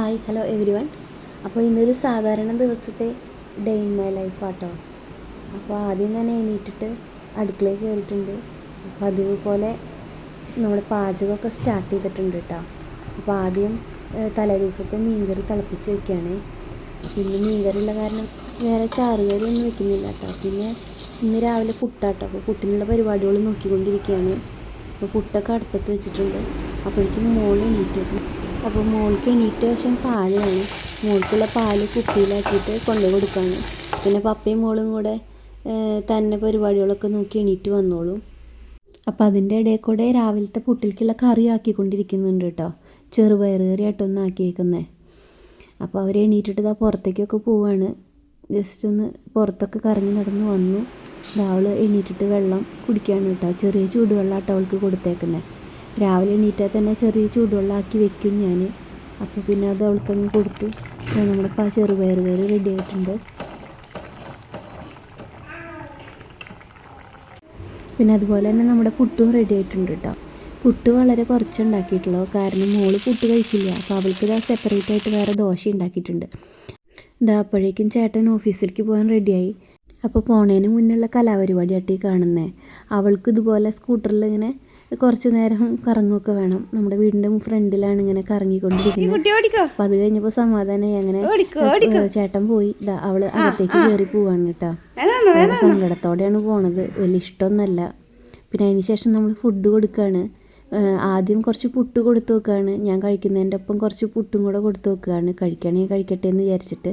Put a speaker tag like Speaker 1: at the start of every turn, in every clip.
Speaker 1: Hi hello every one അപ്പോൾ ഇന്നൊരു സാധാരണ ദിവസത്തെ ഡേ ഇൻ മൈ ലൈഫ് ആട്ടോ. അപ്പോൾ ആദ്യം തന്നെ എണീറ്റിട്ട് അടുക്കളയിൽ കയറിയിട്ടുണ്ട്. അപ്പോൾ അതുപോലെ നമ്മൾ പാചകമൊക്കെ സ്റ്റാർട്ട് ചെയ്തിട്ടുണ്ട് കേട്ടോ. അപ്പോൾ ആദ്യം ഏഹ്, തലേ ദിവസത്തെ മീൻകറി തിളപ്പിച്ച് വെക്കുകയാണ്. പിന്നെ മീൻകറിയുള്ള കാരണം വേറെ ചാറുകറി ഒന്നും വെക്കുന്നില്ല കേട്ടോ. പിന്നെ ഇന്ന് രാവിലെ പുട്ടാട്ടോ. അപ്പോൾ പുട്ടിനുള്ള പരിപാടികൾ നോക്കിക്കൊണ്ടിരിക്കുകയാണ്. അപ്പോൾ പുട്ടൊക്കെ അടുപ്പത്ത് വെച്ചിട്ടുണ്ട്. അപ്പോഴേക്കും മോൾ എണീറ്റ്. അപ്പോൾ മോൾക്ക് എണീറ്റ വശം പാൽ വേണം മോൾക്കുള്ള പാൽ കുപ്പിയിലാക്കിയിട്ട് കൊണ്ടു കൊടുക്കാണ് പിന്നെ പപ്പയും മോളും കൂടെ തന്നെ പരിപാടികളൊക്കെ നോക്കി എണീറ്റ് വന്നോളും. അപ്പോൾ അതിന്റെ ഇടയിൽ കൂടെ രാവിലത്തെ പുട്ടിലേക്കുള്ള കറി ആക്കിക്കൊണ്ടിരിക്കുന്നുണ്ട് കേട്ടോ. ചെറുപയർ കറി ആയിട്ടൊന്ന് അപ്പോൾ അവർ എണീറ്റിട്ട് ഇതാ പുറത്തേക്കൊക്കെ പോവാണ്. ജസ്റ്റ് ഒന്ന് പുറത്തൊക്കെ കറങ്ങി നടന്ന് വന്നു. ദാ അവൾ എണീറ്റിട്ട് വെള്ളം കുടിക്കുകയാണ് കേട്ടോ. ചെറിയ ചൂടുവെള്ളം ആട്ടവൾക്ക് കൊടുത്തേക്കുന്നത് രാവിലെ എണീറ്റാൽ തന്നെ ചെറിയ ചൂടുവെള്ളം ആക്കി വെക്കും ഞാൻ അപ്പോൾ പിന്നെ അത് അവൾക്കങ്ങ് കൊടുത്ത്. നമ്മളിപ്പോൾ പ ചെറുപയർ കറി റെഡി ആയിട്ടുണ്ട്. പിന്നെ അതുപോലെ തന്നെ നമ്മുടെ പുട്ടും റെഡി ആയിട്ടുണ്ട് കേട്ടോ പുട്ട് വളരെ കുറച്ച് ഉണ്ടാക്കിയിട്ടുള്ളൂ കാരണം മോൾ പുട്ട് കഴിക്കില്ല. അപ്പോൾ അവൾക്ക് ഇതാ സെപ്പറേറ്റ് ആയിട്ട് വേറെ ദോശ ഉണ്ടാക്കിയിട്ടുണ്ട്. ഇതാ അപ്പോഴേക്കും ചേട്ടൻ ഓഫീസിലേക്ക് പോകാൻ റെഡിയായി അപ്പോൾ പോണേന് മുന്നുള്ള കലാപരിപാടിയാട്ടി കാണുന്നേ. അവൾക്ക് ഇതുപോലെ സ്കൂട്ടറിൽ ഇങ്ങനെ കുറച്ച് നേരം കറങ്ങുമൊക്കെ വേണം. നമ്മുടെ വീടിന്റെ ഫ്രണ്ടിലാണ് ഇങ്ങനെ കറങ്ങിക്കൊണ്ടിരിക്കുന്നത്. അപ്പൊ അത് കഴിഞ്ഞപ്പോൾ സമാധാനമായി അങ്ങനെ ചേട്ടൻ പോയി. ഇതാ അവൾ അകത്തേക്ക് കയറി പോവാണ് കേട്ടോ. സങ്കടത്തോടെയാണ് പോണത്. വലിയ ഇഷ്ടമൊന്നുമല്ല. പിന്നെ അതിന് ശേഷം നമ്മൾ ഫുഡ് കൊടുക്കുകയാണ് ഏഹ് ആദ്യം കുറച്ച് പുട്ട് കൊടുത്തു നോക്കുകയാണ് ഞാൻ കഴിക്കുന്നതിന്റെ ഒപ്പം കുറച്ച് പുട്ടും കൂടെ കൊടുത്തു നോക്കുകയാണ് കഴിക്കണമെങ്കിൽ കഴിക്കട്ടെ എന്ന് വിചാരിച്ചിട്ട്.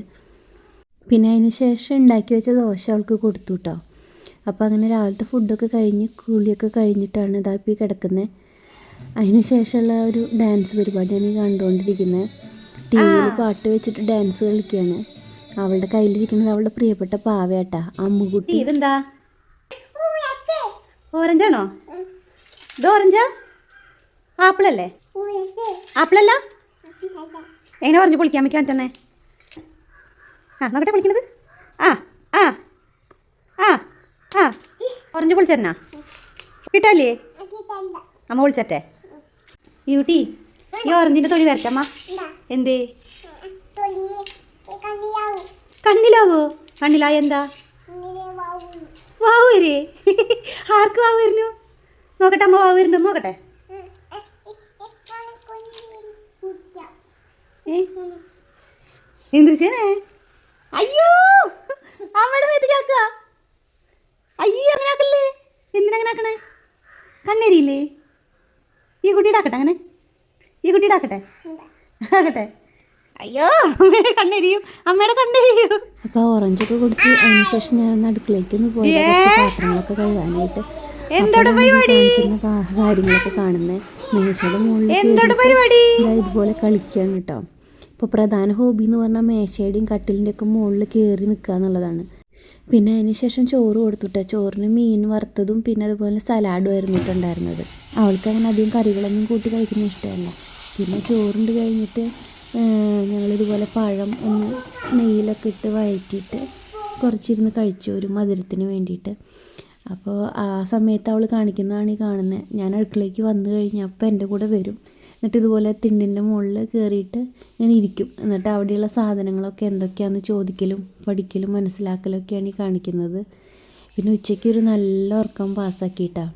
Speaker 1: പിന്നെ അതിന് ശേഷം ഉണ്ടാക്കി വെച്ച ദോശ അവൾക്ക് കൊടുത്തു കേട്ടോ. അപ്പോൾ അങ്ങനെ രാവിലത്തെ ഫുഡൊക്കെ കഴിഞ്ഞ് കുളിയൊക്കെ കഴിഞ്ഞിട്ടാണ് ഇതാ ഇപ്പോൾ കിടക്കുന്നത് അതിന് ശേഷമുള്ള ഒരു ഡാൻസ് പരിപാടിയാണ് ഈ കണ്ടുകൊണ്ടിരിക്കുന്നത് ടി വിയിൽ പാട്ട് വെച്ചിട്ട് ഡാൻസ് കളിക്കുകയാണ് അവളുടെ കയ്യിലിരിക്കുന്നത് അവളുടെ പ്രിയപ്പെട്ട പാവയാട്ട അമ്മുകുട്ടി.
Speaker 2: ഇതെന്താ? ഓറഞ്ചാണോ? ഇത് ഓറഞ്ചാ? ആപ്പിളല്ലേ? ആപ്പിളല്ല? എങ്ങനെ ഓറഞ്ച് പൊളിക്കാൻ വയ്ക്കാൻ തന്നെ ആ നോക്കട്ടെ പൊളിക്കണത്. ആ ആ ആ. ആ ഓറഞ്ച് പൊളിച്ചരണ കിട്ടല്ലേ? അമ്മ പൊളിച്ചട്ടെ? ബ്യൂട്ടി ഈ ഓറഞ്ചിന്റെ തൊലി തരട്ടമ്മ എന്തേ? കണ്ണിലാവോ? കണ്ണിലായ എന്താ? വാവ് വരേ ആർക്ക് വാവ് വരുന്നു? നോക്കട്ടെ അമ്മ വാവ് വരുന്നു നോക്കട്ടെ. ഏ? എന്തിരിച്ചേണേ അയ്യോ അമ്മയുടെ മേത്ത് കേക്ക അയ്യോ അങ്ങനെ ആക്കല്ലേ എന്തിനങ്ങനെ ആക്കണേ കണ്ണേരിയില്ലേ? ഈ കുട്ടിയുടെ ആക്കട്ടെ അങ്ങനെ? ഈ കുട്ടിയുടെ ആക്കട്ടെ അയ്യോ അമ്മയുടെ കണ്ണെരിയും അമ്മയുടെ കണ്ണെരിയും.
Speaker 1: അപ്പോൾ ഓറഞ്ചൊക്കെ കൊടുത്ത് അതിന് ശേഷം ഞാൻ അടുക്കളയ്ക്ക് ഒന്ന് പോയി. പാത്രങ്ങളൊക്കെ കഴുകാനായിട്ട്. കാര്യങ്ങളൊക്കെ കാണുന്നത് മേശയുടെ മുകളിൽ ഇതുപോലെ കളിക്കുകയാണ് കേട്ടോ. ഇപ്പോൾ പ്രധാന ഹോബി എന്ന് പറഞ്ഞാൽ മേശയുടെയും കട്ടിലിന്റെ ഒക്കെ മുകളിൽ കയറി നിൽക്കുക എന്നുള്ളതാണ് പിന്നെ അതിന് ശേഷം ചോറ് കൊടുത്തുട്ട. ചോറിന് മീൻ വറുത്തതും പിന്നെ അതുപോലെ സലാഡും ആയിരുന്നു അവൾക്ക് അങ്ങനെ അധികം കറികളൊന്നും കൂട്ടി കഴിക്കുന്ന ഇഷ്ടമല്ല. പിന്നെ ചോറുണ്ട് കഴിഞ്ഞിട്ട് ഞങ്ങളിതുപോലെ പഴം ഒന്ന് നെയ്യിലൊക്കെ ഇട്ട് വഴറ്റിയിട്ട് കുറച്ചിരുന്ന് കഴിച്ചു ഒരു മധുരത്തിന് വേണ്ടിയിട്ട്. അപ്പോൾ ആ സമയത്ത് അവൾ കാണിക്കുന്നതാണ് ഈ കാണുന്നത്. ഞാൻ അടുക്കളയ്ക്ക് വന്നു കഴിഞ്ഞപ്പോൾ എന്റെ കൂടെ വരും. എന്നിട്ട് ഇതുപോലെ തിണ്ടിന്റെ മുകളിൽ കയറിയിട്ട് ഇങ്ങനെ ഇരിക്കും. എന്നിട്ട് അവിടെയുള്ള സാധനങ്ങളൊക്കെ എന്തൊക്കെയാണെന്ന് ചോദിക്കലും പഠിക്കലും മനസ്സിലാക്കലും ഒക്കെയാണ് ഈ കാണിക്കുന്നത്. പിന്നെ ഉച്ചയ്ക്ക് ഒരു നല്ല ഉറക്കം പാസ്സാക്കിയിട്ടാണ്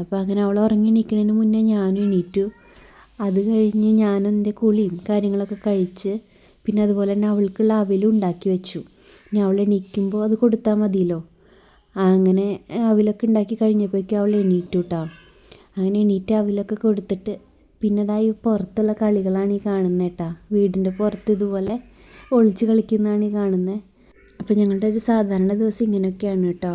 Speaker 1: അപ്പോൾ അങ്ങനെ അവൾ ഉറങ്ങി എണീക്കണതിന് മുന്നേ ഞാനും എണീറ്റു. അത് കഴിഞ്ഞ് ഞാനും എന്റെ കുളിയും കാര്യങ്ങളൊക്കെ കഴിച്ച് പിന്നെ അതുപോലെ തന്നെ അവൾക്കുള്ള അവിലും ഉണ്ടാക്കി വെച്ചു. ഇനി അവൾ എണീക്കുമ്പോൾ അത് കൊടുത്താൽ മതിയല്ലോ. അങ്ങനെ അവിലൊക്കെ ഉണ്ടാക്കി കഴിഞ്ഞപ്പോഴേക്കും അവൾ എണീറ്റു കേട്ടോ അങ്ങനെ എണീറ്റ് അവിലൊക്കെ കൊടുത്തിട്ട് പിന്നെ ഇതായി പുറത്തുള്ള കളികളാണ് ഈ കാണുന്നത് കേട്ടോ വീടിന്റെ പുറത്ത് ഇതുപോലെ ഒളിച്ച് കളിക്കുന്നതാണ് ഈ കാണുന്നത് അപ്പോൾ ഞങ്ങളുടെ ഒരു സാധാരണ ദിവസം ഇങ്ങനെയൊക്കെയാണ് കേട്ടോ